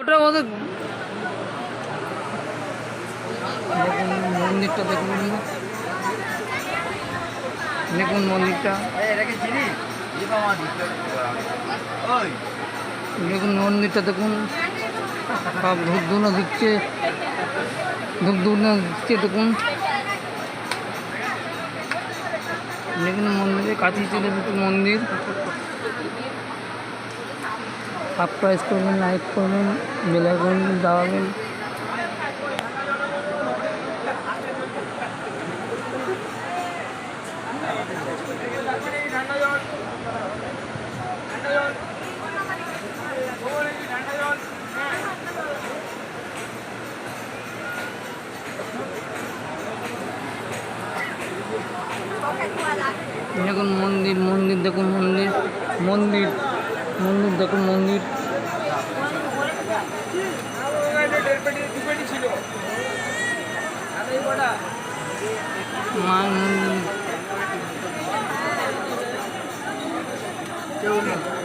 ওটা আমাদের দেখুন মন্দিরটা দেখুন দেখুন মন্দিরটা। দেখুন মন্দিরটা দেখুন। সব ধূপ ধুনো দিচ্ছে। ধূপ ধুনো দিচ্ছে দেখুন। দেখুন মন্দিরের কাছে চলে মন্দির। সাবস্ক্রাইব করবেন লাইক করবেন বেলাইকন দাবাবেন দেখুন মন্দির মন্দির দেখুন মন্দির মন্দির মন্দির দেখুন মন্দির। মায়ের মন্দির